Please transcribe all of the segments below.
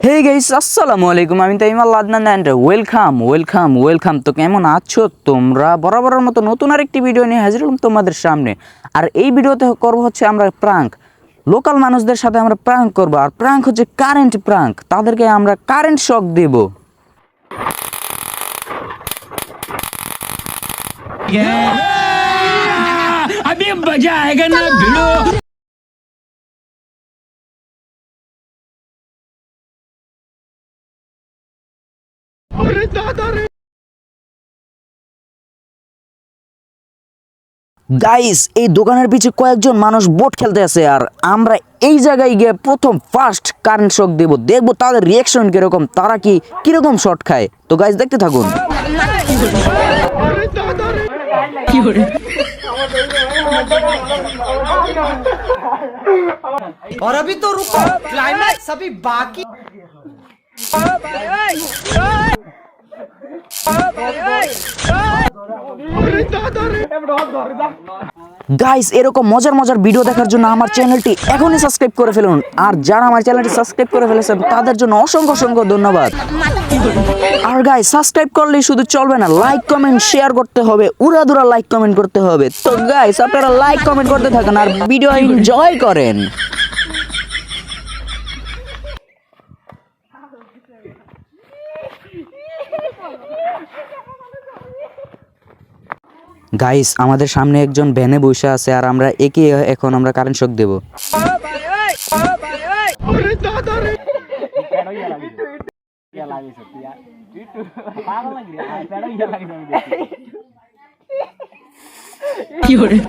Hey guys আসসালামু আলাইকুম আমি Taim Adnan and welcome welcome welcome তো কেমন আছো তোমরা বরাবরের মতো নতুন আরেকটি ভিডিও নিয়ে হাজির হলাম তোমাদের সামনে আর এই ভিডিওতে করবো হচ্ছে আমরা প্রাঙ্ক লোকাল মানুষদের সাথে আমরা প্রাঙ্ক করবো আর প্রাঙ্ক হচ্ছে কারেন্ট প্রাঙ্ক তাদেরকে আমরা কারেন্ট শক দেব अभी मजा आएगा ना भिड़ो গাইস এই দোকানের পিছে কয়েকজন মানুষ বোট খেলতে আছে আর আমরা এই জায়গায় গিয়ে প্রথম ফার্স্ট কারেন্ট শক দেব দেখবো তাদের রিয়াকশন কিরকম তারা কি কিরকম শট খায় তো গাইস দেখতে থাকুন और अभी तो रुको क्लाइमैक्स अभी बाकी গাইস এরকম মজার মজার ভিডিও দেখার জন্য আমার চ্যানেলটি এখনই সাবস্ক্রাইব করে ফেলুন। আর যারা আমার চ্যানেলটি সাবস্ক্রাইব করে ফেলেছেন তাদের জন্য অসংখ্য অসংখ্য ধন্যবাদ। আর গাইস সাবস্ক্রাইব করলেই শুধু চলবে না লাইক কমেন্ট শেয়ার করতে হবে, উড়াদুরা লাইক কমেন্ট করতে হবে। তো গাইস আপনারা লাইক কমেন্ট করতে থাকেন আর ভিডিও এনজয় করেন। গাইস আমাদের সামনে একজন ভ্যানে বসে আছে আর আমরা একে এখন আমরা কারেন্ট শক দেব। ভাই ভাই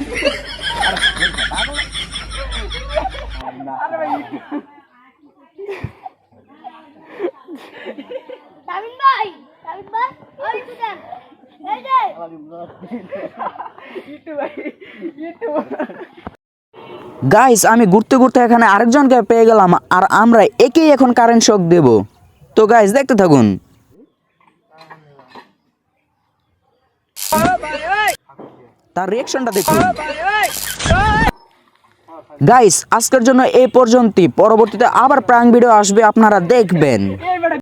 গাইস আমি ঘুরতে ঘুরতে এখানে আরেকজনকে পেয়ে গেলাম আর আমরা একেই এখন কারেন্ট শক দেব। তো গাইস দেখতে থাকুন। তার রিয়াকশনটা দেখুন। গাইস আজকের জন্য এই পর্যন্তই। পরবর্তীতে আবার প্রাং ভিডিও আসবে, আপনারা দেখবেন।